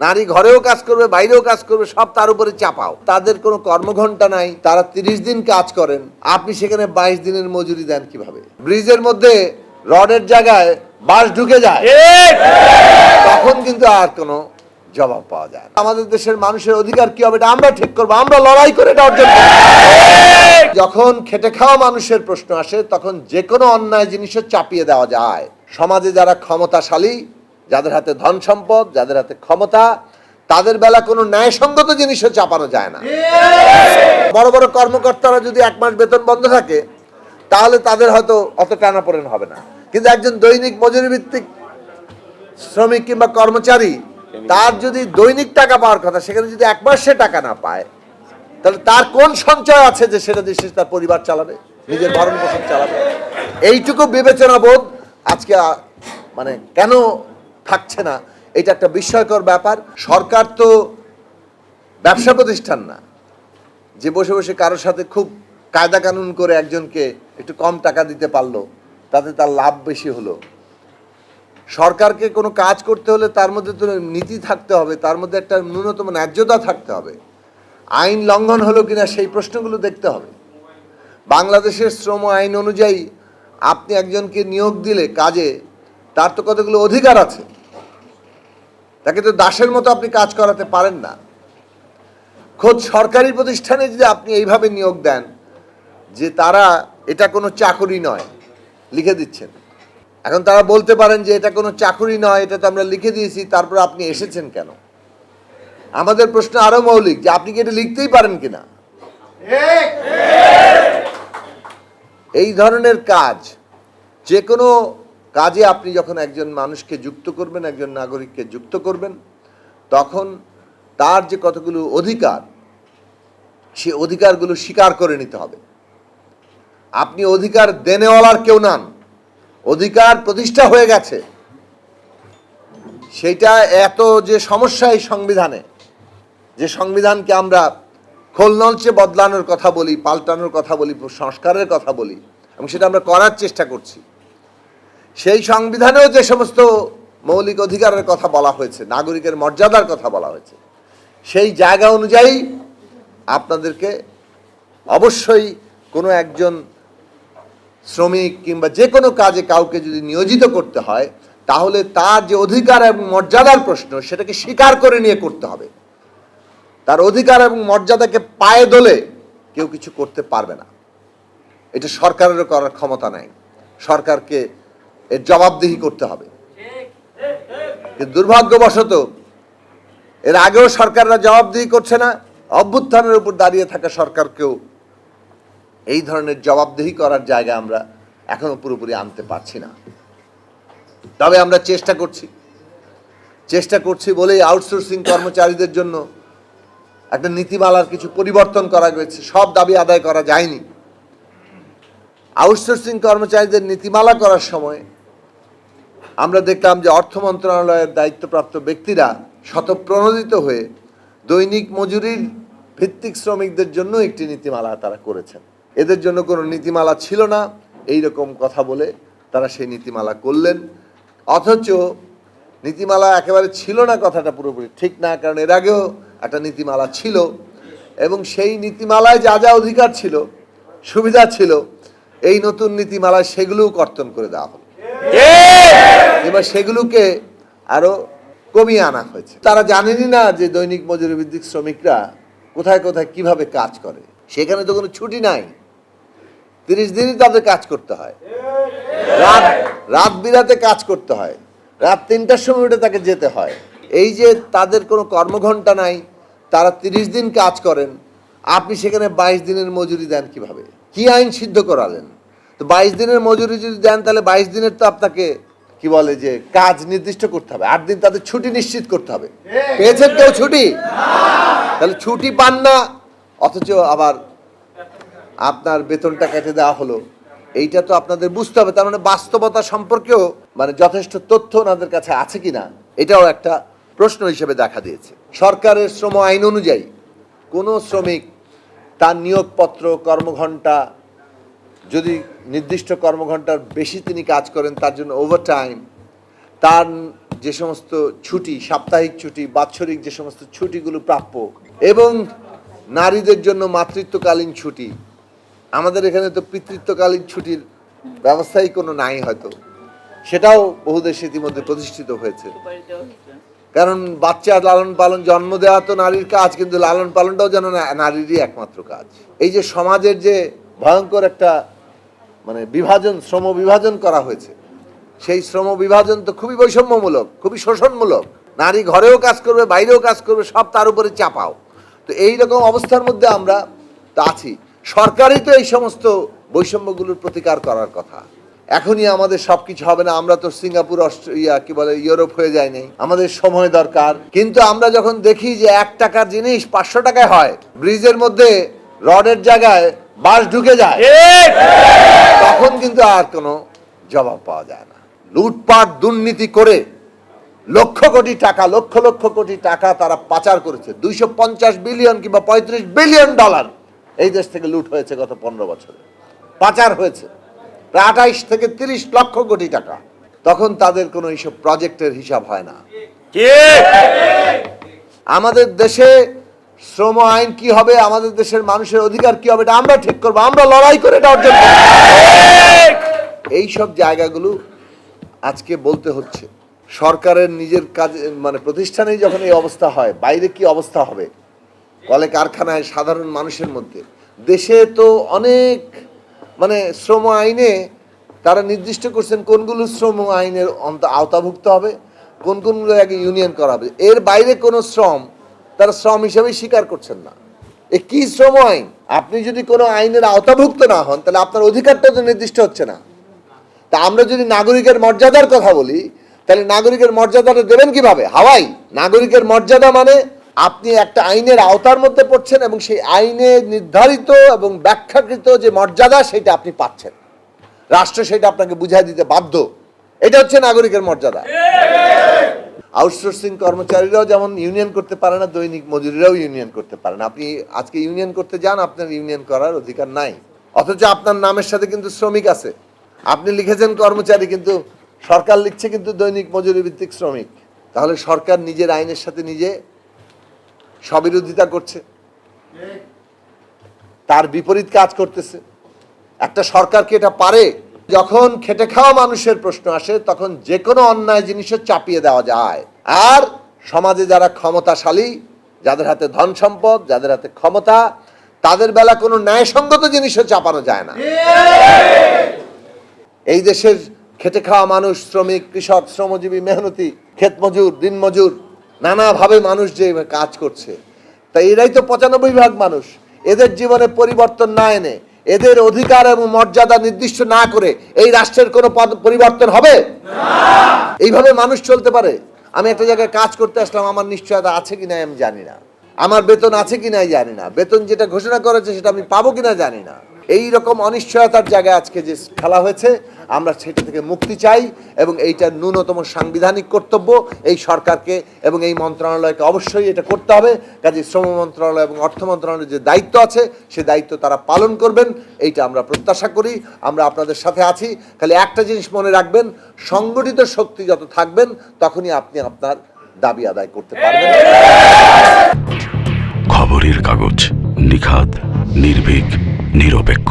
নারী ঘরেও কাজ করবে বাইরেও কাজ করবে সব তার উপরে চাপাও। তাদের কোনো কর্মঘন্টা নাই তারা তিরিশ দিন কাজ করেন। আপনি সেখানে বাইশ দিনের মজুরি দেন কীভাবে? ব্রিজের মধ্যে রডের জায়গায় বাস ঢুকে যায়। তখন কিন্তু আর কোনো জবাব পাওয়া যায় আমাদের দেশের মানুষের অধিকার কি হবে এটা আমরা ঠিক করব আমরা লড়াই করে এটা অর্জন যখন খেটে খাওয়া মানুষের প্রশ্ন আসে তখন যে কোনো অন্যায় জিনিসও চাপিয়ে দেওয়া যায়। সমাজে যারা ক্ষমতাশালী যাদের হাতে ধন সম্পদ যাদের হাতে ক্ষমতা তাদের বেলা কোনো ন্যায়সঙ্গত জিনিসও চাপানো যায় না। বড় বড় কর্মকর্তারা যদি এক মাস বেতন বন্ধ থাকে তাহলে তাদের হয়তো অত টানাপোড়েন হবে না। কিন্তু একজন দৈনিক মজুরি ভিত্তিক শ্রমিক কিংবা কর্মচারী তার যদি দৈনিক টাকা পাওয়ার কথা সেখানে যদি এক মাস সে টাকা না পায় তাহলে তার কোন সঞ্চয় আছে যে সেটা দিয়ে সে তার পরিবার চালাবে নিজের ভরণ পোষণ চালাবে? এইটুকু বিবেচনা বোধ আজকে মানে কেন থাকছে না। এটা একটা বিস্ময়কর ব্যাপার। সরকার তো ব্যবসা প্রতিষ্ঠান না। যে বসে বসে কারোর সাথে খুব কায়দা কানুন করে একজনকে একটু কম টাকা দিতে পারল, তাতে তার লাভ বেশি হলো। সরকারকে কোনো কাজ করতে হলে তার মধ্যে তো নীতি থাকতে হবে, তার মধ্যে একটা ন্যূনতম ন্যায্যতা থাকতে হবে। আইন লঙ্ঘন হলো কিনা সেই প্রশ্নগুলো দেখতে হবে। বাংলাদেশের শ্রম আইন অনুযায়ী আপনি একজনকে নিয়োগ দিলে কাজে তার তো কতগুলো অধিকার আছে। তাকে তো দাসের মতো আপনি কাজ করাতে পারেন না। খোদ সরকারি প্রতিষ্ঠানে যদি আপনি এইভাবে নিয়োগ দেন যে তারা এটা কোনো চাকরি নয় লিখে দিচ্ছেন। এখন তারা বলতে পারেন যে এটা কোনো চাকরি নয় এটা তো আমরা লিখে দিয়েছি তারপর আপনি এসেছেন কেন? আমাদের প্রশ্ন আরও মৌলিক যে আপনি কি এটা লিখতেই পারেন কিনা? এই ধরনের কাজ যে কোনো কাজে আপনি যখন একজন মানুষকে যুক্ত করবেন, একজন নাগরিককে যুক্ত করবেন, তখন তার যে কতগুলো অধিকার, সে অধিকারগুলো স্বীকার করে নিতে হবে। আপনি অধিকার দেনেওয়ালার কেউ নন, অধিকার প্রতিষ্ঠা হয়ে গেছে। সেইটা এত যে সমস্যা এই সংবিধানে, যে সংবিধানকে আমরা খোলনলচে বদলানোর কথা বলি, পাল্টানোর কথা বলি, সংস্কারের কথা বলি, এবং সেটা আমরা করার চেষ্টা করছি। সেই সংবিধানেও যে সমস্ত মৌলিক অধিকারের কথা বলা হয়েছে, নাগরিকের মর্যাদার কথা বলা হয়েছে, সেই জায়গা অনুযায়ী আপনাদেরকে অবশ্যই কোনো একজন শ্রমিক কিংবা যে কোনো কাজে কাউকে যদি নিয়োজিত করতে হয়, তাহলে তার যে অধিকার এবং মর্যাদার প্রশ্ন, সেটাকে স্বীকার করে নিয়ে করতে হবে। তার অধিকার এবং মর্যাদাকে পায়ে দলে কেউ কিছু করতে পারবে না। এটা সরকারেরও করার ক্ষমতা নাই। সরকারকে এর জবাবদিহি করতে হবে। দুর্ভাগ্যবশত, এর আগেও সরকাররা জবাবদিহি করছে না, অভ্যুত্থানের উপর দাঁড়িয়ে থাকা সরকারকেও এই ধরনের জবাবদিহি করার জায়গা আমরা এখনও পুরোপুরি আনতে পারছি না। তবে আমরা চেষ্টা করছি। চেষ্টা করছি বলেই আউটসোর্সিং কর্মচারীদের জন্য একটা নীতিমালার কিছু পরিবর্তন করা হয়েছে সব দাবি আদায় করা যায়নি। আউটসোর্সিং কর্মচারীদের নীতিমালা করার সময় আমরা দেখলাম যে অর্থ মন্ত্রণালয়ের দায়িত্বপ্রাপ্ত ব্যক্তিরা শতপ্রণোদিত হয়ে দৈনিক মজুরির ভিত্তিক শ্রমিকদের জন্য একটি নীতিমালা তারা করেছেন। এদের জন্য কোনো নীতিমালা ছিল না। এই রকম কথা বলে তারা সেই নীতিমালা করলেন। অথচ নীতিমালা একেবারে ছিল না কথাটা পুরোপুরি ঠিক না, কারণ এর আগেও একটা নীতিমালা ছিল এবং সেই নীতিমালায় যা যা অধিকার ছিল, সুবিধা ছিল, এই নতুন নীতিমালায় সেগুলোও কর্তন করে দেওয়া হলো। এবার সেগুলোকে আরও কমিয়ে আনা হয়েছে। তারা জানেনই না যে দৈনিক মজুরি ভিত্তিক শ্রমিকরা কোথায় কোথায় কীভাবে কাজ করে। সেখানে তো কোনো ছুটি নাই। তিরিশ দিনই তাদের কাজ করতে হয়। রাত রাত বিরাতে কাজ করতে হয়। রাত তিনটার সময় উঠে তাকে যেতে হয়। এই যে তাদের কোনো কর্মঘণ্টা নাই, তারা তিরিশ দিন কাজ করেন। আপনি সেখানে বাইশ দিনের মজুরি দেন কীভাবে? কি আইন সিদ্ধ করালেন? তো বাইশ দিনের মজুরি যদি দেন, তাহলে বাইশ দিনের তো আপনাকে কি বলে যে কাজ নির্দিষ্ট করতে হবে। আট দিন তাদের ছুটি নিশ্চিত করতে হবে। পেয়েছেন কেউ ছুটি? তাহলে ছুটি পান না অথচ আবার আপনার বেতনটা কেটে দেওয়া হলো। এইটা তো আপনাদের বুঝতে হবে তার মানে বাস্তবতা সম্পর্কেও মানে যথেষ্ট তথ্য ওনাদের কাছে আছে কিনা এটাও একটা প্রশ্ন হিসেবে দেখা দিয়েছে। সরকারের শ্রম আইন অনুযায়ী কোনো শ্রমিক তার নিয়োগপত্র কর্মঘণ্টা যদি নির্দিষ্ট কর্মঘণ্টার বেশি তিনি কাজ করেন, তার জন্য ওভারটাইম তার যে সমস্ত ছুটি, সাপ্তাহিক ছুটি, বাৎসরিক যে সমস্ত ছুটিগুলো প্রাপ্য, এবং নারীদের জন্য মাতৃত্বকালীন ছুটি, আমাদের এখানে তো পিতৃত্বকালীন ছুটির ব্যবস্থাই কোনো নাই হয়তো। সেটাও বহু দেশে ইতিমধ্যে প্রতিষ্ঠিত হয়েছে। কারণ বাচ্চা লালন পালন, জন্ম দেওয়া তো নারীর কাজ, কিন্তু লালন পালনটাও যেন নারীরই একমাত্র কাজ। এই যে সমাজের যে ভয়ঙ্কর একটা মানে বিভাজন, শ্রম বিভাজন করা হয়েছে। সেই শ্রম বিভাজন তো খুবই বৈষম্যমূলক, খুবই শোষণমূলক। নারী ঘরেও কাজ করবে, বাইরেও কাজ করবে, সব তার উপরে চাপাও। তো এই রকম অবস্থার মধ্যে আমরা আছি। সরকারই তো এই সমস্ত বৈষম্যগুলোর প্রতিকার করার কথা। এখনই আমাদের সব কিছু হবে না, আমরা তো সিঙ্গাপুর অস্ট্রেলিয়া কি বলে, ইউরোপ হয়ে যায় নাই। আমাদের সময় দরকার। কিন্তু আমরা যখন দেখি যে এক টাকার জিনিস পাঁচশো টাকায় হয়, ব্রিজের মধ্যে রডের জায়গায় বাস ঢুকে যায়। তখন কিন্তু আর কোনো জবাব পাওয়া যায় না। লুটপাট দুর্নীতি করে লক্ষ কোটি টাকা লক্ষ লক্ষ কোটি টাকা তারা পাচার করেছে। দুইশো পঞ্চাশ বিলিয়ন কিংবা পঁয়ত্রিশ বিলিয়ন ডলার এই দেশ থেকে লুট হয়েছে গত পনেরো বছরে। পাচার হয়েছে। প্রায় আঠাইশ থেকে তিরিশ লক্ষ কোটি টাকা। তখন তাদের কোনো এইসব প্রজেক্টের হিসাব হয় না। আমাদের দেশে শ্রম আইন কি হবে? আমাদের দেশের মানুষের অধিকার কি হবে? এটা আমরা ঠিক করব। আমরা লড়াই করে এটা অর্জন এই সব জায়গাগুলো আজকে বলতে হচ্ছে, সরকারের নিজের কাজ মানে প্রতিষ্ঠানে যখন এই অবস্থা হয়, বাইরে কি অবস্থা হবে? কলে কারখানায় সাধারণ মানুষের মধ্যে। দেশে তো অনেক মানে শ্রম আইনে তারা নির্দিষ্ট করছেন কোনগুলো শ্রম আইনের আওতাভুক্ত হবে, কোন কোনগুলো আগে ইউনিয়ন করা হবে এর বাইরে কোনো শ্রম তারা শ্রম হিসেবে স্বীকার করছেন না। এ কি শ্রম আইন? আপনি যদি কোনো আইনের আওতাভুক্ত না হন, তাহলে আপনার অধিকারটা তো নির্দিষ্ট হচ্ছে না। তা আমরা যদি নাগরিকের মর্যাদার কথা বলি, তাহলে নাগরিকের মর্যাদাটা দেবেন কীভাবে? হাওয়াই! নাগরিকের মর্যাদা মানে আপনি একটা আইনের আওতার মধ্যে পড়ছেন এবং সেই আইনে নির্ধারিত এবং ব্যাখ্যাকৃত যে মর্যাদা, সেটা আপনি পাচ্ছেন। রাষ্ট্র সেটা আপনাকে বুঝাই দিতে বাধ্য। এটা হচ্ছে নাগরিকের মর্যাদা। আউটসোর্সিং কর্মচারীরাও যেমন ইউনিয়ন করতে পারে না, দৈনিক মজুরিরাও ইউনিয়ন করতে পারে না। আপনি আজকে ইউনিয়ন করতে যান, আপনার ইউনিয়ন করার অধিকার নাই। অথচ আপনার নামের সাথে কিন্তু শ্রমিক আছে। আপনি লিখেছেন কর্মচারী, কিন্তু সরকার লিখছে কিন্তু দৈনিক মজুরি ভিত্তিক শ্রমিক। তাহলে সরকার নিজের আইনের সাথে নিজে সবিরোধিতা করছে। তার বিপরীত কাজ করতেছে। একটা সরকার কি এটা পারে? যখন খেটে খাওয়া মানুষের প্রশ্ন আসে, তখন যে কোনো অন্যায় জিনিসও চাপিয়ে দেওয়া যায়। আর সমাজে যারা ক্ষমতাশালী, যাদের হাতে ধন সম্পদ, যাদের হাতে ক্ষমতা, তাদের বেলা কোনো ন্যায়সঙ্গত জিনিসও চাপানো যায় না। এই দেশের খেটে খাওয়া মানুষ, শ্রমিক, কৃষক, শ্রমজীবী, মেহনতি ক্ষেত মজুর দিন মজুর নানাভাবে মানুষ যে কাজ করছে। তাই এরাই তো পঁচানব্বই ভাগ মানুষ। এদের জীবনে পরিবর্তন না এনে এদের অধিকার এবং মর্যাদা নির্দিষ্ট না করে এই রাষ্ট্রের কোনো পদ- পরিবর্তন হবে? এইভাবে মানুষ চলতে পারে? আমি একটা জায়গায় কাজ করতে আসলাম আমার নিশ্চয়তা আছে কি না আমি জানি না। আমার বেতন আছে কি নাই জানি না। বেতন যেটা ঘোষণা করেছে সেটা আমি পাবো কিনা জানি না। এই রকম অনিশ্চয়তার জায়গায় আজকে যে খেলা হয়েছে, আমরা সেটা থেকে মুক্তি চাই এবং এইটা ন্যূনতম সাংবিধানিক কর্তব্য। এই সরকারকে এবং এই মন্ত্রণালয়কে অবশ্যই এটা করতে হবে। কাজে শ্রম মন্ত্রণালয় এবং অর্থ মন্ত্রণালয়ের যে দায়িত্ব আছে, সে দায়িত্ব তারা পালন করবেন। এইটা আমরা প্রত্যাশা করি। আমরা আপনাদের সাথে আছি। খালি একটা জিনিস মনে রাখবেন, সংগঠিত শক্তি যত থাকবেন, তখনই আপনি আপনার দাবি আদায় করতে পারবেন। খবরের কাগজ নিখাত নির্ভীক। নিরপেক্ষ।